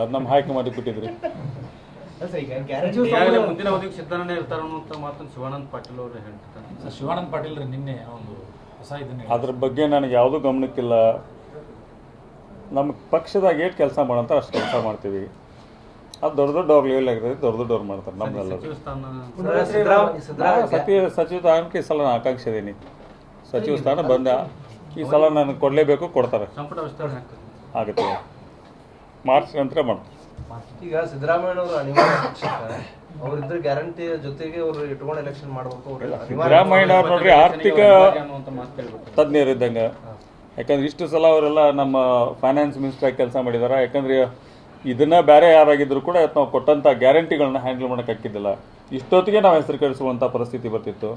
ಅದು ನಮ್ಮ ಬಿಟ್ಟಿದ್ರಿ. ಸರ್ ಈಗ ಗ್ಯಾರಂಟಿ ಈಗಾಗಲೇ ಮುಂದಿನ ಅವಧಿಗೆ ಸಿದ್ದರಾಮಯ್ಯ ಇರ್ತಾರ ಅನ್ನುವಂಥ ಮಾತನ್ನು ಶಿವಾನಂದ ಪಾಟೀಲ್ ಅವರು ಹೇಳ್ತಾರೆ ಸರ್ ಶಿವಾನಂದ ಪಾಟೀಲ್ ರೀ ನಿನ್ನೆ ಒಂದು ಹೊಸ ಇದನ್ನ ಅದ್ರ ಬಗ್ಗೆ ನನಗೆ ಯಾವುದೂ ಗಮನಕ್ಕಿಲ್ಲ. ನಮ್ಮ ಪಕ್ಷದಾಗ ಏನು ಕೆಲಸ ಮಾಡಂತ ಅಷ್ಟು ಕೆಲಸ ಮಾಡ್ತೀವಿ. ಅದು ದೊಡ್ಡ ದೊಡ್ಡ ಅವ್ರ ಲೆವೆಲ್ ಆಗಿದೆ ದೊಡ್ಡ ದೊಡ್ಡವ್ರು ಮಾಡ್ತಾರೆ ನಮ್ಮೆಲ್ಲ ಸಚಿವ ಸಚಿವ ಸಚಿವ ಸ್ಥಾನಕ್ಕೆ ಈ ಸಲ ನಾನು ಆಕಾಂಕ್ಷೆ ಇದೀನಿ ಸಚಿವ ಸ್ಥಾನ ಬಂದ ಈ ಸಲ ನನಗೆ ಕೊಡಲೇಬೇಕು ಕೊಡ್ತಾರೆ. ಆಗುತ್ತೆ. ಮಾರ್ಚ್ ನಂತರ ಮಾಡ್ತೀವಿ. ಈಗ ಸಿದ್ದರಾಮಯ್ಯನವರು ಅನಿವಾರ್ಯ ಅವರಿದ್ರ ಗ್ಯಾರಂಟಿ ಜೊತೆಗೆ ಅವರು ಇಟ್ಕೊಂಡು ಎಲೆಕ್ಷನ್ ಮಾಡ್ಬೇಕು ಸಿದ್ದರಾಮಯ್ಯನವ್ರು ನೋಡ್ರಿ ಆರ್ಥಿಕ ತಜ್ಞರು ಇದ್ದಂಗೆ. ಯಾಕಂದ್ರೆ ಇಷ್ಟು ಸಲ ಅವರೆಲ್ಲ ನಮ್ಮ ಫೈನಾನ್ಸ್ ಮಿನಿಸ್ಟರ್ ಕೆಲಸ ಮಾಡಿದಾರೆ. ಯಾಕಂದ್ರೆ ಇದನ್ನ ಬೇರೆ ಯಾರಾಗಿದ್ರು ಕೂಡ ನಾವು ಕೊಟ್ಟಂಥ ಗ್ಯಾರಂಟಿಗಳನ್ನ ಹ್ಯಾಂಡಲ್ ಮಾಡೋಕೆ ಹಾಕಿದ್ದಿಲ್ಲ. ಇಷ್ಟೊತ್ತಿಗೆ ನಾವು ಹೆಸರು ಕಳಿಸುವಂಥ ಪರಿಸ್ಥಿತಿ ಬರ್ತಿತ್ತು.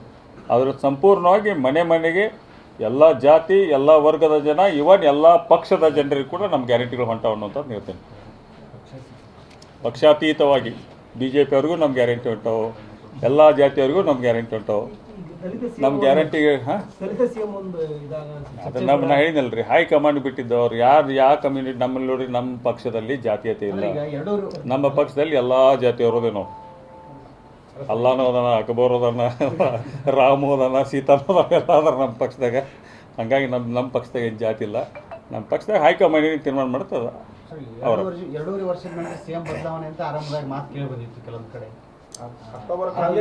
ಆದ್ರೆ ಸಂಪೂರ್ಣವಾಗಿ ಮನೆ ಮನೆಗೆ ಎಲ್ಲ ಜಾತಿ ಎಲ್ಲ ವರ್ಗದ ಜನ ಇವನ್ ಎಲ್ಲ ಪಕ್ಷದ ಜನರಿಗೆ ಕೂಡ ನಮ್ಮ ಗ್ಯಾರಂಟಿಗಳು ಹೊಂಟಾವ ಅಂತ ಹೇಳ್ತೇನೆ ಪಕ್ಷಾತೀತವಾಗಿ ಬಿ ಜೆ ಪಿಯವ್ರಿಗೂ ನಮ್ಮ ಗ್ಯಾರಂಟಿ ಹೊಂಟಾವು ಎಲ್ಲ ಜಾತಿಯವ್ರಿಗೂ ನಮ್ಮ ಗ್ಯಾರಂಟಿ ಹೊಂಟಾವು. ನಮ್ಮ ಗ್ಯಾರಂಟಿಗೆ ಹಾಂ? ಅದು ನಮ್ಮ ನಾ ಹೇಳಿದ್ನಲ್ರಿ ಹೈ ಕಮಾಂಡ್ ಬಿಟ್ಟಿದ್ದವ್ರು ಯಾರು ಯಾವ ಕಮ್ಯುನಿಟಿ ನಮ್ಮಲ್ಲಿ ನೋಡಿ ನಮ್ಮ ಪಕ್ಷದಲ್ಲಿ ಜಾತೀಯತೆ ಇಲ್ಲ. ನಮ್ಮ ಪಕ್ಷದಲ್ಲಿ ಎಲ್ಲ ಜಾತಿಯವರು ನಾವು. ಅಲ್ಲಾನು ಅದಾನ ಅಕ್ಬರ್ ಅದಾನ ರಾಮು ಅದಾನ ಸೀತಾನು ಎಲ್ಲ ಅದಾರ ನಮ್ಮ ಪಕ್ಷದಾಗ. ಹಂಗಾಗಿ ನಮ್ಮ ನಮ್ಮ ಪಕ್ಷದಾಗ ಏನು ಜಾತಿ ಇಲ್ಲ. ನಮ್ಮ ಪಕ್ಷದಾಗ ಹೈಕಮಾಂಡ್ ಏನು ತೀರ್ಮಾನ ಮಾಡ್ತದ ಅವರು ಎರಡು ವರ್ಷ ಎರಡೂವರೆ ವರ್ಷದ ನಂತರ ಸಿಎಂ ಬದಲಾವಣೆ ಅಂತ ಆರಂಭದಾಗ ಮಾತು ಕೇಳಿ ಬಂದಿತ್ತು ಕೆಲವೊಂದು ಕಡೆ.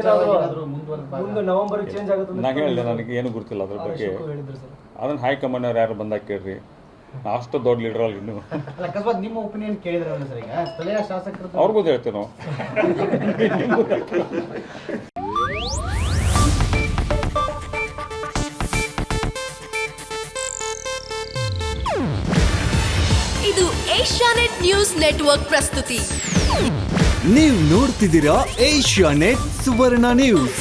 ಏನಾದ್ರು ಮುಂದುವರೆದ ಮುಂದೆ ನವೆಂಬರ್ ಚೇಂಜ್ ಆಗುತ್ತೆ ನಾ ಹೇಳಿದೆ ನನಗೆ ಏನು ಗೊತ್ತಿಲ್ಲ ಅದ್ರ ಬಗ್ಗೆ. ಅದನ್ನು ಹೈಕಮಾಂಡ್ ಅವ್ರು ಯಾರು ಬಂದಾಗ ಕೇಳ್ರಿ. ಅಷ್ಟು ದೊಡ್ಡ ಲೀಡರ್ ಅಲ್ಲಿ ಇನ್ನು. ಅಕಸ್ಮಾತ್ ನಿಮ್ಮ ಒಪಿನಿಯನ್ ಕೇಳಿದ್ರೆ ಸರ್ ಈಗ? ಸ್ಥಳೀಯ ಶಾಸಕರು ಅವ್ರಿಗೂ ಹೇಳ್ತೇವೆ ನಾವು. ಇದು ಏಷ್ಯಾನೆಟ್ ನ್ಯೂಸ್ ನೆಟ್ವರ್ಕ್ ಪ್ರಸ್ತುತಿ. ನೀವು ನೋಡ್ತಿದ್ದೀರಾ ಏಷ್ಯಾನೆಟ್ ಸುವರ್ಣ ನ್ಯೂಸ್.